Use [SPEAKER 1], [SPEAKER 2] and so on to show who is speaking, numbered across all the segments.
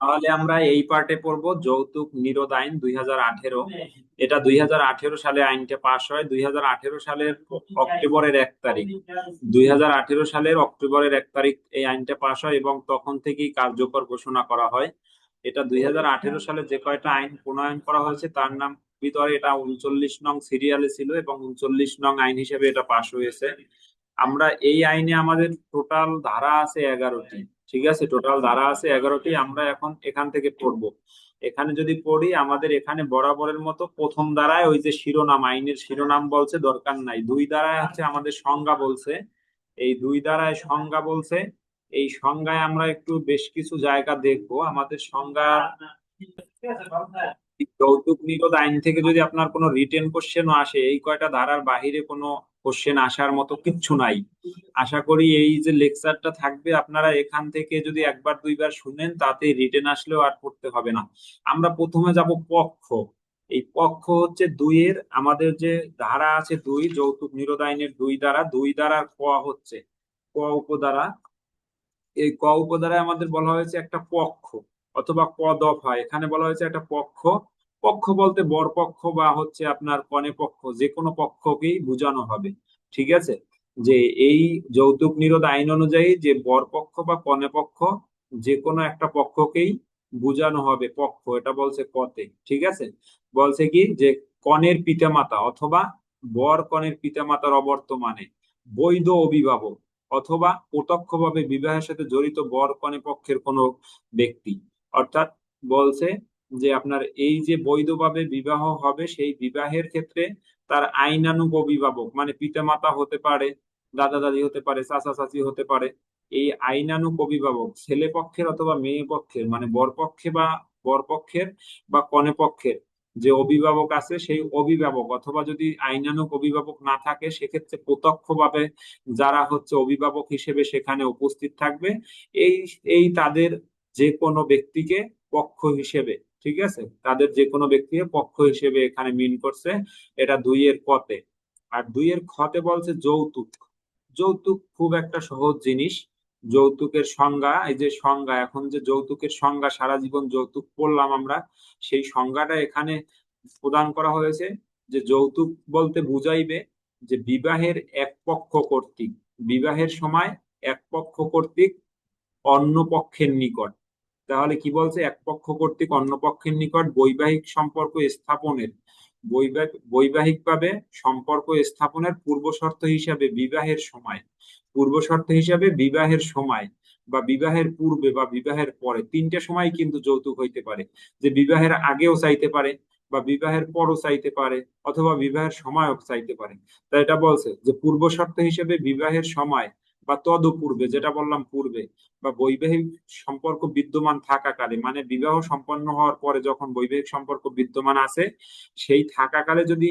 [SPEAKER 1] তাহলে আমরা এই পার্টে পড়ব যৌতুক নিরোধ আইন দুই হাজার আঠারো। এটা দুই সালে আইনটা পাশ হয়। দুই হাজার আঠারো সালের অক্টোবরের এক তারিখ। দুই হাজার আঠারো সালের অক্টোবরের এক তারিখ এই আইনটা পাশ হয় এবং তখন থেকেই কার্যকর ঘোষণা করা হয়। এটা দুই হাজার আঠেরো সালে যে কয়টা আইন প্রণয়ন করা হয়েছে তার নাম ভিতরে এটা উনচল্লিশ নং সিরিয়ালে ছিল এবং উনচল্লিশ নং আইন হিসেবে এটা পাশ হয়েছে। আমরা এই আইনে আমাদের টোটাল ধারা আছে এগারোটি। ঠিক আছে? টোটাল ধারা আছে এগারোটি, আমরা এখন এখান থেকে পড়ব। এখানে যদি পড়ি, আমাদের এখানে বরাবরের মতো প্রথম ধারায় ওই যে শিরোনাম, আইনের শিরোনাম বলছে, দরকার নাই। দুই ধারায় হচ্ছে আমাদের সংজ্ঞা বলছে। এই দুই ধারায় সংজ্ঞা বলছে। এই সংজ্ঞায় আমরা একটু বেশ কিছু জায়গা দেখব। আমাদের সংজ্ঞা যৌতুক নিরোধ আইন থেকে যদি আপনার কোনো রিটেন কোশ্চেনও আসে, এই কয়টা ধারার বাহিরে কোনো কোশ্চেন আসার মতো কিচ্ছু নাই। আশা করি এই যে লেকচারটা থাকবে, আপনারা এখান থেকে যদি একবার, দুইবার শুনেন তাতে রিটেন আসলেও আর পড়তে হবে না। আমরা প্রথমে যাব পক্ষ। এই পক্ষ হচ্ছে দুইয়ের, আমাদের যে ধারা আছে দুই, যৌতুক নিরোধ আইনের দুই দ্বারা দুই দ্বারা ক হচ্ছে। ক উপধারা এই ক উপধারায় আমাদের বলা হয়েছে একটা পক্ষ, অথবা ক দফা। এখানে বলা হয়েছে একটা পক্ষ। পক্ষ বলতে বর পক্ষ বা হচ্ছে আপনার কনে পক্ষ, যে কোনো পক্ষকেই বোঝানো হবে, ঠিক আছে? যে এই যৌতুক নিরোধ আইন অনুযায়ী যে বর পক্ষ বা কনে পক্ষ, যে কোনো একটা পক্ষকেই বোঝানো হবে পক্ষ, এটা বলছে কতে, ঠিক আছে? বলছে কি যে কনের পিতামাতা অথবা বর কনের পিতামাতার অবর্তমানে বৈধ অভিভাবক অথবা প্রত্যক্ষভাবে বিবাহের সাথে জড়িত বর কনে পক্ষের কোনো ব্যক্তি, অর্থাৎ বলছে যে আপনার এই যে বৈধভাবে বিবাহ হবে, সেই বিবাহের ক্ষেত্রে তার আইনানুগ অভিভাবক মানে পিতামাতা হতে পারে দাদা দাদি হতে পারে চাচা চাচি হতে পারে, এই আইনানুগ অভিভাবক ছেলে পক্ষের অথবা মেয়ে পক্ষের মানে বরপক্ষে বা বরপক্ষের বা কনে পক্ষের যে অভিভাবক আছে, সেই অভিভাবক অথবা যদি আইনানুগ অভিভাবক না থাকে, সেক্ষেত্রে প্রত্যক্ষভাবে যারা হচ্ছে অভিভাবক হিসেবে সেখানে উপস্থিত থাকবে, এই এই তাদের যে কোনো ব্যক্তিকে পক্ষ হিসেবে ঠিক আছে? তাদের যে কোনো ব্যক্তিকে পক্ষ হিসেবে এখানে মিন করছে, এটা দুইয়ের কতে আর দুইয়ের খতে বলছে যৌতুক। যৌতুক খুব একটা সহজ জিনিস। যৌতুকের সংজ্ঞা, এই যে সংজ্ঞা, এখন যে যৌতুকের সংজ্ঞা, সারা জীবন যৌতুক পড়লাম আমরা, সেই সংজ্ঞাটা এখানে প্রদান করা হয়েছে যে যৌতুক বলতে বুঝাইবে যে বিবাহের এক পক্ষ কর্তৃক। বিবাহের সময় এক পক্ষ কর্তৃক অন্য পক্ষের নিকট। তাহলে কি বলছে? এক পক্ষ কর্তৃক অন্য পক্ষের নিকট বৈবাহিক সম্পর্ক স্থাপনের বৈবাহিকভাবে সম্পর্ক স্থাপনের পূর্ব শর্ত হিসাবে বিবাহের সময়, পূর্ব শর্ত হিসাবে বিবাহের সময় বা বিবাহের পূর্বে বা বিবাহের পরে, তিনটে সময় কিন্তু যৌতুক হইতে পারে। যে বিবাহের আগেও চাইতে পারে বা বিবাহের পরও চাইতে পারে অথবা বিবাহের সময়ও চাইতে পারে। তাই এটা বলছে যে পূর্ব শর্ত হিসেবে বিবাহের সময় বা তদপূর্বে, যেটা বললাম পূর্বে, বা বৈবাহিক সম্পর্ক বিদ্যমান থাকাকালে মানে বিবাহ সম্পন্ন হওয়ার পরে যখন বৈবাহিক সম্পর্ক বিদ্যমান আছে, সেই থাকাকালে যদি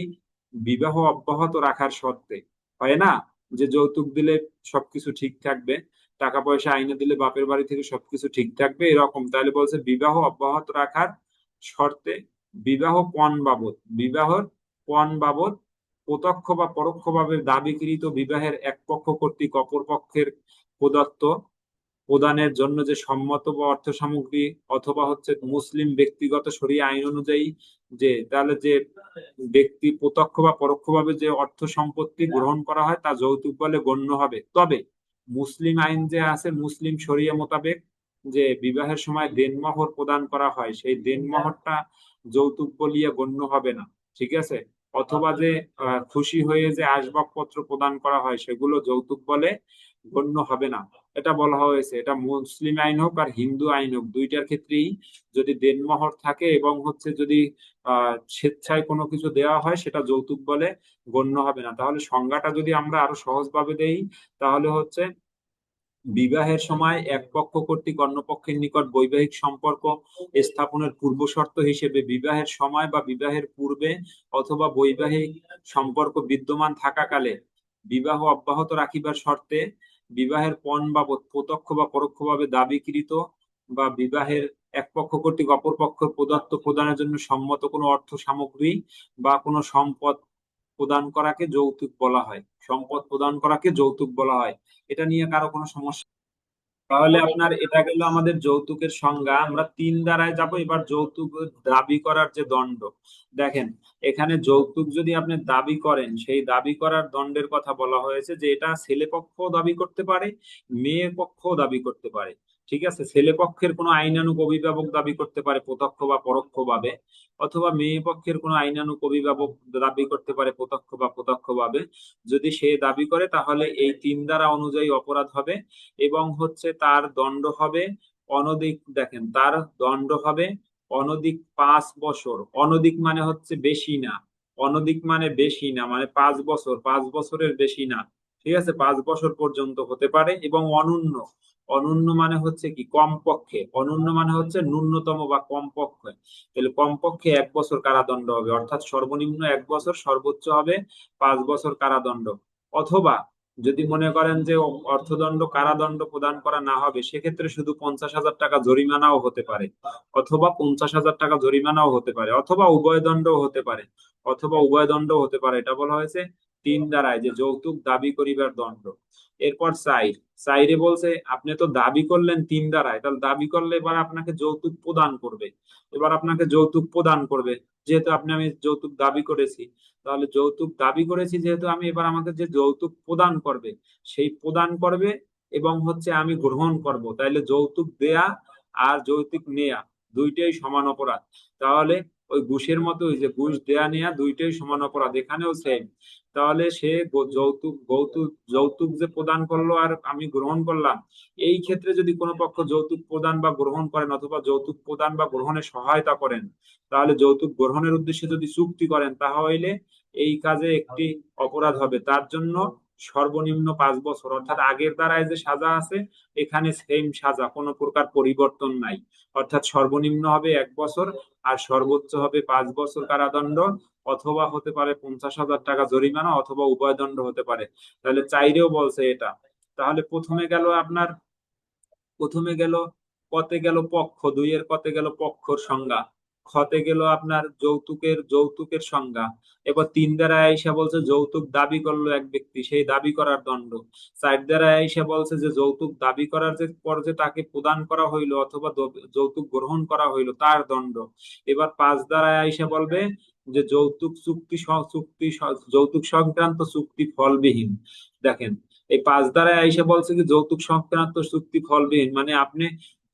[SPEAKER 1] বিবাহ অব্যাহত রাখার শর্তে, হয় না? যে যৌতুক দিলে সবকিছু ঠিক থাকবে টাকা পয়সা আইনে দিলে বাপের বাড়ি থেকে সবকিছু ঠিক থাকবে, এরকম, তাহলে বলছে বিবাহ অব্যাহত রাখার শর্তে বিবাহ পণ বাবদ, বিবাহর পণ বাবদ প্রত্যক্ষ বা পরোক্ষভাবে দাবিকৃত বিবাহের এক পক্ষ কর্তৃক অপর পক্ষের প্রদত্ত প্রদানের জন্য যে সম্মত বা অর্থ সামগ্রী অথবা হচ্ছে মুসলিম ব্যক্তিগত সরিয়ে আইন অনুযায়ী যে, তাহলে যে ব্যক্তি প্রত্যক্ষ বা পরোক্ষভাবে যে অর্থ সম্পত্তি গ্রহণ করা হয় তা যৌতুক বলে গণ্য হবে। তবে মুসলিম আইন যে আছে, মুসলিম সরিয়া মোতাবেক যে বিবাহের সময় দেনমোহর প্রদান করা হয়, সেই দেনমোহরটা যৌতুক বলিয়া গণ্য হবে না। ঠিক আছে? অথবা যে খুশি হয়ে যে আসবাবপত্র প্রদান করা হয়, সেগুলো যৌতুক বলে গণ্য হবে না। এটা বলা হয়েছে, এটা মুসলিম আইন হোক আর হিন্দু আইন হোক, দুইটার ক্ষেত্রেই যদি দেনমহর থাকে এবং হচ্ছে যদি আহ স্বেচ্ছায় কোনো কিছু দেওয়া হয়, সেটা যৌতুক বলে গণ্য হবে না। তাহলে সংজ্ঞাটা যদি আমরা আরও সহজভাবে দেই, তাহলে হচ্ছে বিবাহের সময় এক পক্ষ কর্তৃক অন্য পক্ষের নিকট বৈবাহিক সম্পর্ক স্থাপনের পূর্ব শর্ত হিসেবে বিবাহের সময় বা বিবাহের পূর্বে অথবা বৈবাহিক সম্পর্ক বিদ্যমান থাকাকালে বিবাহ অব্যাহত রাখিবার শর্তে বিবাহের পণ বা প্রত্যক্ষ বা পরোক্ষভাবে দাবিকৃত বা বিবাহের এক পক্ষ কর্তৃক অপর পক্ষ প্রদত্ত প্রদানের জন্য সম্মত কোনো অর্থ সামগ্রী বা কোনো সম্পদ প্রদান করাকে যৌতুক বলা হয়, সম্পদ প্রদান করাকে যৌতুক বলা হয়। এটা নিয়ে কারও কোনো সমস্যা তাহলে আপনার এটা গেল আমাদের যৌতুকের সংজ্ঞা। আমরা তিন দ্বারায় যাব, এবার যৌতুক দাবি করার যে দণ্ড। দেখেন, এখানে যৌতুক যদি আপনি দাবি করেন, সেই দাবি করার দণ্ডের কথা বলা হয়েছে যে এটা ছেলে পক্ষ দাবি করতে পারে, মেয়ে পক্ষ দাবি করতে পারে। ঠিক আছে? ছেলে পক্ষের কোনো আইনানুগ অভিভাবক দাবি করতে পারে প্রত্যক্ষ বা পরোক্ষ ভাবে অথবা মেয়ে পক্ষের কোনো আইনানুগ অভিভাবক দাবি করতে পারে প্রত্যক্ষ বা প্রত্যক্ষ ভাবে যদি সে দাবি করে, তাহলে এই তিন দ্বারা অনুযায়ী অপরাধ হবে এবং হচ্ছে তার দণ্ড হবে অনধিক, দেখেন, তার দণ্ড হবে অনধিক পাঁচ বছর। অনধিক মানে হচ্ছে বেশি না। অনধিক মানে বেশি না মানে পাঁচ বছর। পাঁচ বছরের বেশি না। ঠিক আছে? পাঁচ বছর পর্যন্ত হতে পারে এবং অনন্য। অনন্য মানে হচ্ছে কি কমপক্ষে। অনন্য মানে হচ্ছে ন্যূনতম বা কমপক্ষে। তাহলে কমপক্ষে এক বছর কারাদণ্ড হবে। অর্থাৎ সর্বনিম্ন এক বছর, সর্বোচ্চ হবে পাঁচ বছর কারাদণ্ড। অথবা যদি মনে করেন যে অর্থদণ্ড, কারাদণ্ড প্রদান করা না হবে, সেক্ষেত্রে শুধু পঞ্চাশ হাজার টাকা জরিমানাও হতে পারে। অথবা পঞ্চাশ হাজার টাকা জরিমানাও হতে পারে। অথবা উভয় দণ্ডও হতে পারে। অথবা উভয় দণ্ডও হতে পারে। এটা বলা হয়েছে তিন দ্বারায়, যে যৌতুক দাবি করিবার দণ্ড। এরপর সাইর। সাইরে বলছে, আপনি তো দাবি করলেন তিন দ্বারায়। তাহলে দাবি করলে এবার আপনাকে যৌতুক প্রদান করবে। এবার আপনাকে যৌতুক প্রদান করবে। যেহেতু আপনি আমি যৌতুক দাবি করেছি, তাহলে যৌতুক দাবি করেছি যেহেতু আমি এবার আমাকে যে যৌতুক প্রদান করবে, সেই প্রদান করবে এবং হচ্ছে আমি গ্রহণ করব। তাইলে যৌতুক দেয়া আর যৌতুক নেয়া। দুইটাই সমান অপরাধ। তাহলে ওই ঘুষের মতো ওই যে ঘুষ দেয়া নেয়া দুইটাই সমান অপরাধ। এখানেও সেম তাহলে সে যৌতুক যৌতুক যৌতুক যে প্রদান করল আর আমি গ্রহণ করলাম, এই ক্ষেত্রে যদি কোনো পক্ষ যৌতুক প্রদান বা গ্রহণ করেন অথবা যৌতুক প্রদান বা গ্রহণে সহায়তা করেন, তাহলে যৌতুক গ্রহণের উদ্দেশ্যে যদি চুক্তি করেন, তাহলে এই কাজে একটি অপরাধ হবে। তার জন্য সর্বনিম্ন পাঁচ বছর। অর্থাৎ আগের দ্বারায় যে সাজা আছে, এখানে সেম সাজা, কোনো প্রকার পরিবর্তন নাই। অর্থাৎ সর্বনিম্ন হবে এক বছর আর সর্বোচ্চ হবে পাঁচ বছর কারাদণ্ড, অথবা হতে পারে পঞ্চাশ হাজার টাকা জরিমানা অথবা উভয় দণ্ড হতে পারে। তাহলে চাইরেও বলছে এটা। তাহলে প্রথমে গেল আপনার, প্রথমে গেল কতে গেল পক্ষ, দুইয়ের কতে গেল পক্ষর সংজ্ঞা। খতে গেল আপনার যৌতুকের যৌতুকের সংজ্ঞা। এবার তিন দ্বারা আইসা বলছে, যৌতুক দাবি করল এক ব্যক্তি, সেই দাবি করার দণ্ড। চার দ্বারা আইসা বলছে যে, যৌতুক দাবি করার যে পর যে তাকে প্রদান করা হইল অথবা যৌতুক গ্রহণ করা হইল, তার দণ্ড। এবার পাঁচ দ্বারা আইসা বলবে যে, যৌতুক চুক্তি চুক্তি যৌতুক সংক্রান্ত চুক্তি ফলবিহীন। দেখেন, এই পাঁচ দ্বারায় আইসা বলছে কি, যৌতুক সংক্রান্ত চুক্তি ফলবিহীন। মানে আপনি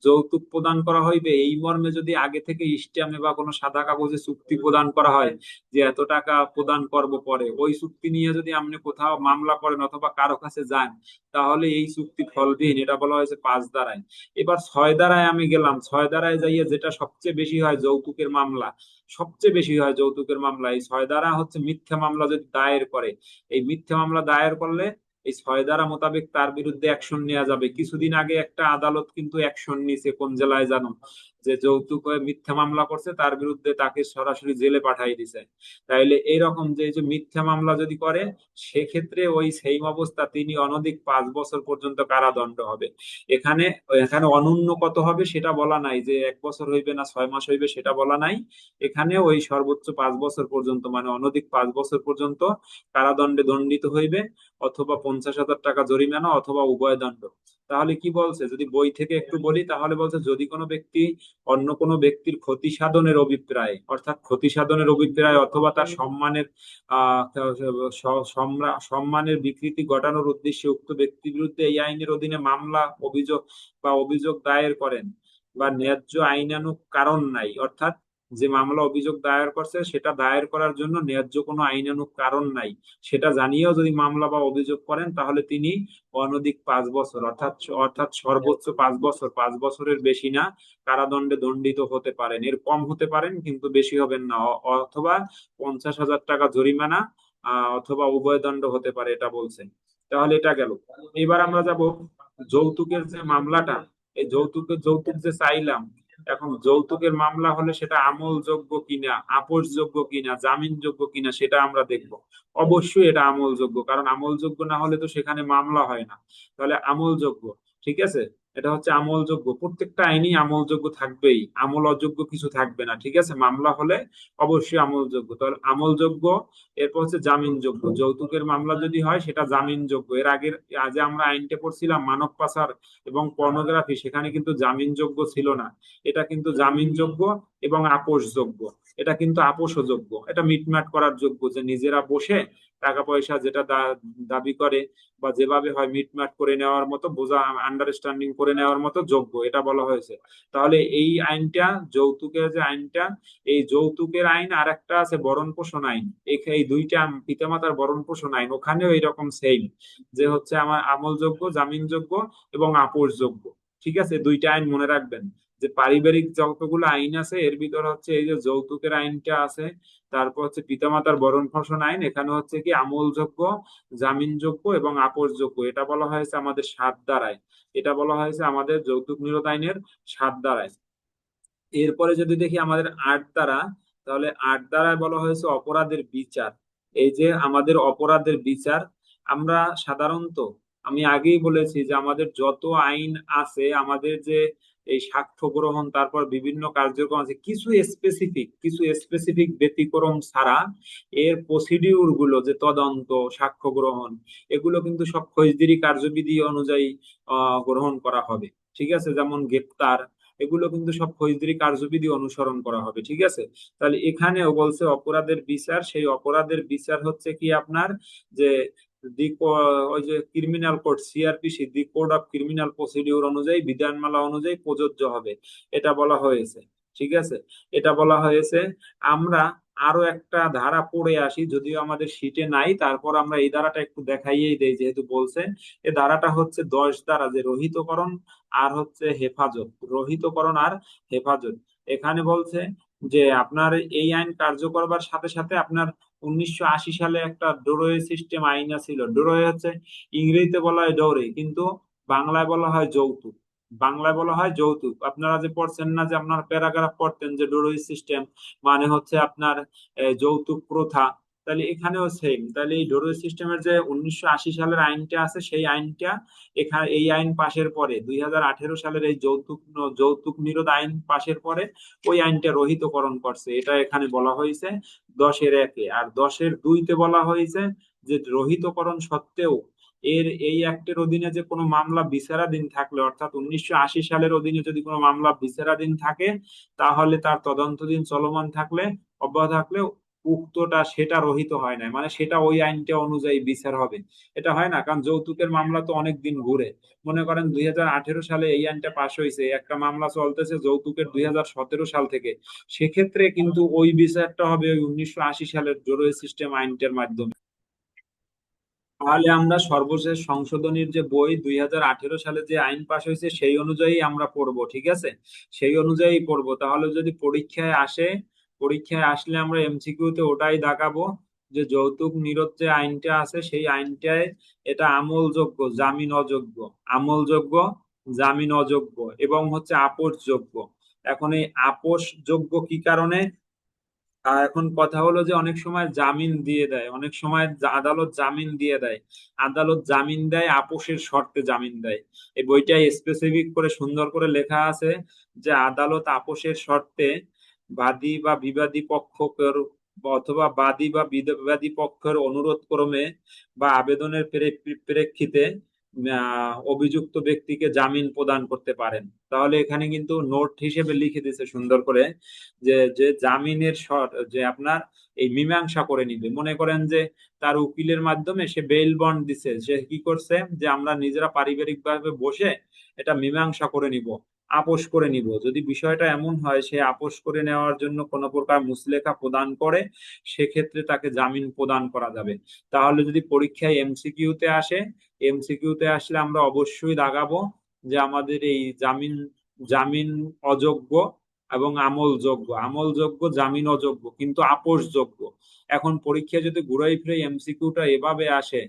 [SPEAKER 1] যৌতুক প্রদান করা হইবে এই মর্মে যদি আগে থেকে স্ট্যাম্পে বা কোনো সাদা কাগজে চুক্তি প্রদান করা হয় যে এত টাকা প্রদান করব পরে, ওই চুক্তি নিয়ে যদি আপনি কোথাও মামলা করেন অথবা কারও কাছে যান, তাহলে এই চুক্তি ফলবিহীন, এটা বলা হয়েছে পাঁচ দ্বারায়। এবার ছয় দ্বারায় আমি গেলাম, ছয় দ্বারায় যাইয়ে যেটা সবচেয়ে বেশি হয় যৌতুকের মামলা, সবচেয়ে বেশি হয় যৌতুকের মামলা, এই ছয় দ্বারা হচ্ছে মিথ্যা মামলা যদি দায়ের করে, এই মিথ্যা মামলা দায়ের করলে এই ছয় ধারা মোতাবেক তার বিরুদ্ধে অ্যাকশন নেওয়া যাবে। কিছুদিন আগে একটা আদালত কিন্তু অ্যাকশন নিছে কোন জেলায় জানো? যে যৌতুক হয়ে মিথ্যা মামলা করছে, তার বিরুদ্ধে তাকে সরাসরি জেলে পাঠাই দিছে। তাইলে এইরকম যে যে মিথ্যা মামলা যদি করে, সেক্ষেত্রে ওই সেম অবস্থা তিনি অনধিক পাঁচ বছর পর্যন্ত কারাদণ্ড হবে। এখানে এখানে অনন্য কত হবে সেটা বলা নাই যে, এক বছর হইবে না ছয় মাস হইবে সেটা বলা নাই। এখানে ওই সর্বোচ্চ পাঁচ বছর পর্যন্ত মানে অনধিক পাঁচ বছর পর্যন্ত কারাদণ্ডে দণ্ডিত হইবে, অথবা পঞ্চাশ হাজার টাকা জরিমানা অথবা উভয় দণ্ড। তাহলে কি বলছে? যদি বই থেকে একটু বলি, তাহলে বলছে, যদি কোনো ব্যক্তি অন্য কোনো ব্যক্তির ক্ষতি সাধনের অভিপ্রায়, অর্থাৎ ক্ষতি সাধনের অভিপ্রায় অথবা তার সম্মানের সম্মানের বিকৃতি ঘটানোর উদ্দেশ্যে উক্ত ব্যক্তির বিরুদ্ধে এই আইনের অধীনে মামলা, অভিযোগ বা অভিযোগ দায়ের করেন বা ন্যায্য আইনানুক কারণ নাই, অর্থাৎ যে মামলা অভিযোগ দায়ের করছে, সেটা দায়ের করার জন্য ন্যায্য কোনো আইনানুক কারণ নাই। সেটা জানিয়েও যদি মামলা বা অভিযোগ করেন, তাহলে তিনি অনধিক পাঁচ বছর, অর্থাৎ অর্থাৎ সর্বোচ্চ পাঁচ বছর, পাঁচ বছরের বেশি না, কারাদণ্ডে দণ্ডিত হতে পারেন। এর কম হতে পারেন, কিন্তু বেশি হবেন না। অথবা পঞ্চাশ হাজার টাকা জরিমানা অথবা উভয় দণ্ড হতে পারে, এটা বলছেন। তাহলে এটা গেল। এবার আমরা যাব যৌতুকের যে মামলাটা, এই যৌতুকের, যৌতুক যে চাইলাম এখন যৌতুকের মামলা হলে সেটা আমলযোগ্য কিনা, আপোষযোগ্য কিনা, জামিনযোগ্য কিনা, সেটা আমরা দেখব। অবশ্যই এটা আমলযোগ্য, কারণ আমলযোগ্য না হলে তো সেখানে মামলা হয় না। তাহলে আমলযোগ্য, ঠিক আছে? এটা হচ্ছে আমলযোগ্য। প্রত্যেকটা আইনই আমলযোগ্য থাকবেই। আমল অযোগ্য কিছু থাকবে না, ঠিক আছে? মামলা হলে অবশ্যই আমলযোগ্য। তাহলে আমলযোগ্য, এরপর হচ্ছে জামিনযোগ্য। যৌতুকের মামলা যদি হয়, সেটা জামিনযোগ্য। এর আগের আজ আমরা আইনটা পড়ছিলাম মানব পাচার এবং পর্নোগ্রাফি, সেখানে কিন্তু জামিনযোগ্য ছিল না। এটা কিন্তু জামিনযোগ্য এবং আপোষযোগ্য। এটা কিন্তু আপোষযোগ্য। এটা মিটমাট করার যোগ্য যে নিজেরা বসে টাকা পয়সা যেটা দাবি করে বা যেভাবে হয় মিটমাট করে নেওয়ার মতো, বোঝা আন্ডারস্ট্যান্ডিং করে নেওয়ার মতো যোগ্য, এটা বলা হয়েছে। তাহলে এই আইনটা, যৌতুকের যে আইনটা, এই যৌতুকের আইন আর একটা আছে বরণ পোষণ আইন। এই এই দুইটা পিতামাতার বরণ পোষণ আইন। ওখানেও এরকম সেম যে হচ্ছে আমার আমলযোগ্য, জামিনযোগ্য এবং আপোষযোগ্য। ঠিক আছে? দুইটা আইন মনে রাখবেন। যে পারিবারিক যতগুলো আইন আছে, এর ভিতরে হচ্ছে এই যে যৌতুকের আইনটা আছে, তারপর হচ্ছে পিতামাতার বরণ পোষণ আইন, এখানে হচ্ছে কি আমলযোগ্য, জামিনযোগ্য এবং আপোষযোগ্য। এটা বলা হয়েছে আমাদের সাত দ্বারায় এটা বলা হয়েছে আমাদের যৌতুক নিরোধ আইনের সাত দ্বারায় এরপরে যদি দেখি আমাদের আট দ্বারা, তাহলে আট দ্বারায় বলা হয়েছে অপরাধের বিচার। এই যে আমাদের অপরাধের বিচার, আমরা সাধারণত আমি আগেই বলেছি যে আমাদের যত আইন আছে, আমাদের যে এই সাক্ষ্য গ্রহণ তারপর বিভিন্ন কার্যক্রম আছে, কিছু স্পেসিফিক কিছু স্পেসিফিক ব্যতিক্রম ছাড়া এর প্রসিডিউরগুলো যে তদন্ত সাক্ষ্য গ্রহণ এগুলো কিন্তু সব ফৌজদারি কার্যবিধি অনুযায়ী গ্রহণ করা হবে। ঠিক আছে? যেমন গ্রেপ্তার, এগুলো কিন্তু সব ফৌজদারি কার্যবিধি অনুসরণ করা হবে। ঠিক আছে? তাহলে এখানেও বলছে অপরাধের বিচার, সেই অপরাধের বিচার হচ্ছে কি আপনার? যে দি ওই যে criminal code CrPC the code of criminal procedure অনুযায়ী, বিধানমালা অনুযায়ী প্রযোজ্য হবে। এটা বলা হয়েছে, ঠিক আছে? এটা বলা হয়েছে, আমরা আরও একটা ধারা পড়ে আসি, যদিও আমাদের শীটে নাই, তারপর আমরা এই ধারাটা একটু দেখাইয়েই দেই, যেহেতু বলছে এই ধারাটা হচ্ছে দশ দ্বারা যে রহিতকরণ আর হচ্ছে হেফাজত। রহিতকরণ আর হেফাজত। এখানে বলছে যে, আপনার এই আইন কার্যকর সাথে সাথে আপনার উনিশশো আশি সালে একটা ডোরোয়ে সিস্টেম আইন ছিল ডোরোয়ে হচ্ছে ইংরেজিতে বলা হয় ডোরে কিন্তু বাংলায় বলা হয় যৌতুক। বাংলায় বলা হয় যৌতুক। আপনারা যে পড়ছেন না যে আপনার প্যারাগ্রাফ পড়তেন যে ডোরোই সিস্টেম মানে হচ্ছে আপনার যৌতুক প্রথা তাহলে এখানেও সেম তাহলে এই ডোরোই সিস্টেমের যে উনিশশো আশি সালের আইনটা আছে, সেই আইনটা এখানে এই আইন পাশের পরে, দুই হাজার আঠারো সালের এই যৌতুক যৌতুক নিরোধ আইন পাশের পরে, ওই আইনটা রহিতকরণ করছে। এটা এখানে বলা হয়েছে দশের একে। আর দশের দুইতে বলা হয়েছে যে রহিতকরণ সত্ত্বেও এর, এই অ্যাক্টের অধীনে যে কোনো মামলা বিচারাধীন থাকলে, অর্থাৎ উনিশশো আশি সালের অধীনে যদি কোনো মামলা বিচারাধীন থাকে, তাহলে তার তদন্তদিন চলমান থাকলে, অব্যাহত থাকলে উক্তটা সেটা রহিত হয় না মানে সেটা ওই আইনটা অনুযায়ী বিচার হবে। এটা হয় না, কারণ যৌতুকের মামলা তো অনেক দিন ঘুরে। মনে করেন দুই হাজার আঠারো সালে এই আইনটা পাশ হয়েছে, একটা মামলা চলতেছে যৌতুকের দুই হাজার সতেরো সাল থেকে। সেক্ষেত্রে কিন্তু ওই বিচারটা হবে ওই উনিশশো আশি সালের জরুরি সিস্টেম আইনটার মাধ্যমে। তাহলে আমরা সর্বশেষ সংশোধনীর যে বই দুই হাজার আঠেরো সালে যে আইন পাশ হয়েছে, সেই অনুযায়ী আমরা পড়ব, ঠিক আছে? সেই অনুযায়ী পড়ব। তাহলে যদি পরীক্ষায় আসে পরীক্ষায় আসলে আমরা এমসিকিউতে ওটাই দেখাবো যে যৌতুক নিরোধ যে আইনটা আছে, সেই আইনটায় এটা আমলযোগ্য, জামিন অযোগ্য। আমলযোগ্য, জামিন অযোগ্য এবং হচ্ছে আপোষযোগ্য। এখন এই আপোষযোগ্য কি কারণে? আর এখন কথা হলো যে অনেক সময় জামিন দিয়ে দেয়, অনেক সময় আদালত জামিন দিয়ে দেয়। আদালত জামিন দেয়, আপোষের শর্তে জামিন দেয়। এই বইটায় স্পেসিফিক করে সুন্দর করে লেখা আছে যে আদালত আপোষের শর্তে বাদী বা বিবাদী পক্ষের অথবা বাদী বা বিবাদী পক্ষের অনুরোধ ক্রমে বা আবেদনের প্রেক্ষিতে অভিযুক্ত ব্যক্তিকে জামিন প্রদান করতে পারেন। তাহলে এখানে কিন্তু নোট হিসেবে লিখে দিয়েছে সুন্দর করে যে যে জামিনের যে আপনার এই মীমাংসা করে নিবে। মনে করেন যে তার উকিলের মাধ্যমে সে বেল বন্ড দিছে। সে কি করছে? যে আমরা নিজেরা পারিবারিক ভাবে বসে এটা মীমাংসা করে নিব। আপোষ করে নিব। যদি বিষয়টা এমন হয়, সে আপোষ করে নেওয়ার জন্য কোনো প্রকার মুসলেখা প্রদান করে, সেক্ষেত্রে তাকে জামিন প্রদান করা যাবে। তাহলে যদি পরীক্ষায় এমসিকিউতে আসে এমসিকিউতে আসলে আমরা অবশ্যই দাগাবো যে আমাদের এই জামিন জামিন অযোগ্য এবং আমলযোগ্য। আমলযোগ্য, জামিন অযোগ্য, কিন্তু আপোষযোগ্য। এখন পরীক্ষা যদি ঘুরাই ফিরে এমসিকিউটা এভাবে আসে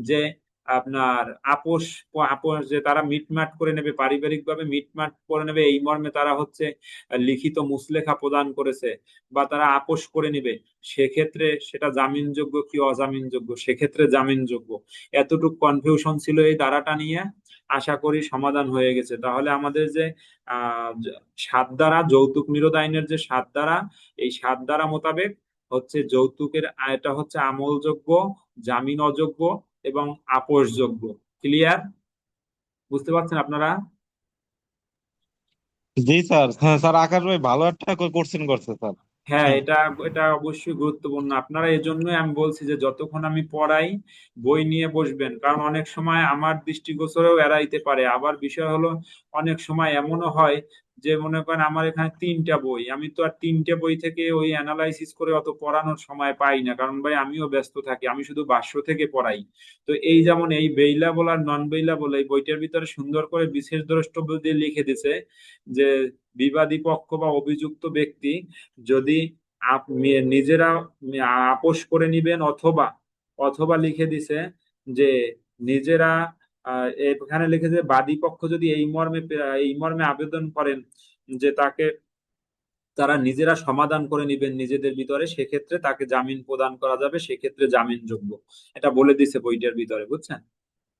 [SPEAKER 1] যে আপনার আপোষ আপোষ যে তারা মিটমাট করে নেবে পারিবারিক ভাবে মিটমাট করে নেবে, এই মর্মে তারা হচ্ছে লিখিত মুসলেখা প্রদান করেছে বা তারা আপোষ করে নেবে। সেক্ষেত্রে সেটা জামিনযোগ্য কি অজামিনযোগ্য? সেক্ষেত্রে জামিনযোগ্য। এতটুকু কনফিউশন ছিল এই ধারাটা নিয়ে, আশা করি সমাধান হয়ে গেছে। তাহলে আমাদের যে সাত ধারা, যৌতুক নিরোধ আইনের যে সাত ধারা, এই সাত ধারা মোতাবেক হচ্ছে যৌতুকের এটা হচ্ছে আমলযোগ্য, জামিন অযোগ্য এবং আপোষযোগ্য। ক্লিয়ার বুঝতে পারছেন আপনারা?
[SPEAKER 2] জি স্যার। হ্যাঁ স্যার আকাশ ভাই ভালো একটা কোশ্চেন করছে স্যার।
[SPEAKER 1] হ্যাঁ এটা এটা অবশ্যই গুরুত্বপূর্ণ। আপনারা এই জন্যই আমি বলছি যে যতক্ষণ আমি পড়াই বই নিয়ে বসবেন। কারণ অনেক সময় আমার দৃষ্টিগোচরেও এড়াইতে পারে। আবার বিষয় হলো অনেক সময় এমনও হয় যে মনে করেন আমার এখানে তিনটা বই, আমি তো আর তিনটে বই থেকে ওই অ্যানালাইসিস করে অত পড়ানোর সময় পাই না। কারণ ভাই, আমিও ব্যস্ত থাকি, আমি শুধু ভাষ্য থেকে পড়াই। তো এই যেমন এই বেইলাবল আর নন বেইলাবল এই বইটার ভিতরে সুন্দর করে বিশেষ দ্রষ্টব্য দিয়ে লিখে দিছে যে, বিবাদী পক্ষ বা অভিযুক্ত ব্যক্তি যদি নিজেরা আপোষ করে নিবেন অথবা অথবা লিখে দিছে যে, নিজেরা আহ, লিখে যে বাদী পক্ষ যদি এই মর্মে এই মর্মে আবেদন করেন যে তাকে তারা নিজেরা সমাধান করে নিবেন নিজেদের ভিতরে সেক্ষেত্রে তাকে জামিন প্রদান করা যাবে সেক্ষেত্রে জামিনযোগ্য। এটা বলে দিছে বইটার ভিতরে বুঝছেন?